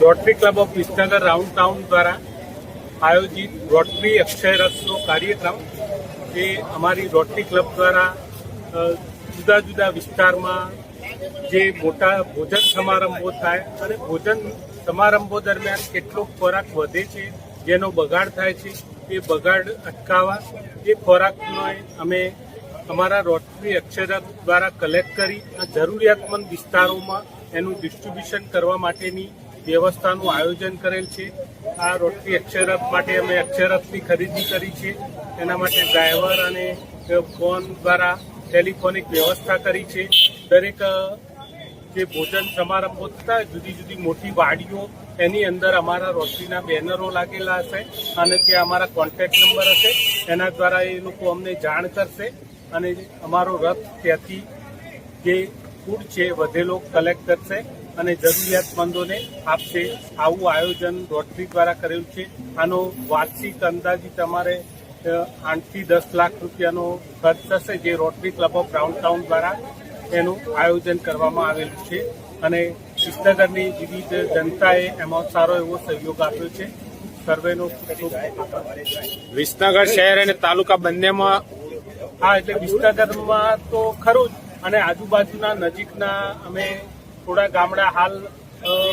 Rotary club of Visnagar round town દ્વારા આયોજિત rotary અક્ષયરથનો કાર્યક્રમ જે અમારી રોટરી ક્લબ દ્વારા જુદા જુદા વિસ્તારમાં જે મોટા ભોજન સમારંભો થાય અને ભોજન સમારંભો દરમિયાન કેટલો ખોરાક વધે છે, જેનો બગાડ થાય છે, એ બગાડ અટકાવવા, એ ખોરાકનો અમે અમારા રોટરી અક્ષરરથ દ્વારા કલેક્ટ કરી જરૂરિયાતમંદ વિસ્તારોમાં એનું ડિસ્ટ્રીબ્યુશન કરવા માટેની વ્યવસ્થાનું આયોજન કરેલ છે. આ રોટરી અક્ષરપ માટે અમે અક્ષરપની ખરીદી કરી છે. એના માટે ડ્રાઈવર અને ફોન દ્વારા ટેલિફોનિક વ્યવસ્થા કરી છે. દરેક જે ભોજન સમારંભો થતા જુદી જુદી મોટી વાડીઓ, એની અંદર અમારા રોટરીના બેનરો લાગેલા હશે અને ત્યાં અમારા કોન્ટેક્ટ નંબર હશે. એના દ્વારા એ લોકો અમને જાણ કરશે અને અમારો રથ ત્યાંથી જે ફૂડ છે વધેલો કલેક્ટ કરશે. અને જરૂરિયાતમંદોને આપશે. આવું આયોજન રોટરી દ્વારા કરેલું છે. આનો વાર્ષિક અંદાજી તમારે આઠથી દસ લાખ રૂપિયાનો ખર્ચ થશે જે rotary club of down town દ્વારા એનું આયોજન કરવામાં આવેલું છે. અને વિસનગરની વિવિધ જનતાએ એમાં સારો એવો સહયોગ આપ્યો છે. સર્વેનો. વિસનગર શહેર અને તાલુકા બંનેમાં હા એટલે વિસનગરમાં તો ખરું જ. અને આજુબાજુના નજીકના અમે થોડા ગામડા હાલ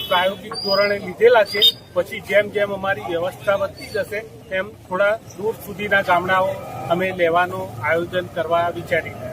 પ્રાયોગિક ધોરણે લીધેલા છે. પછી જેમ જેમ અમારી વ્યવસ્થા વધતી જશે, તેમ થોડા દૂર સુધીના ગામડાઓ અમે લેવાનું આયોજન કરવા વિચારી રહ્યા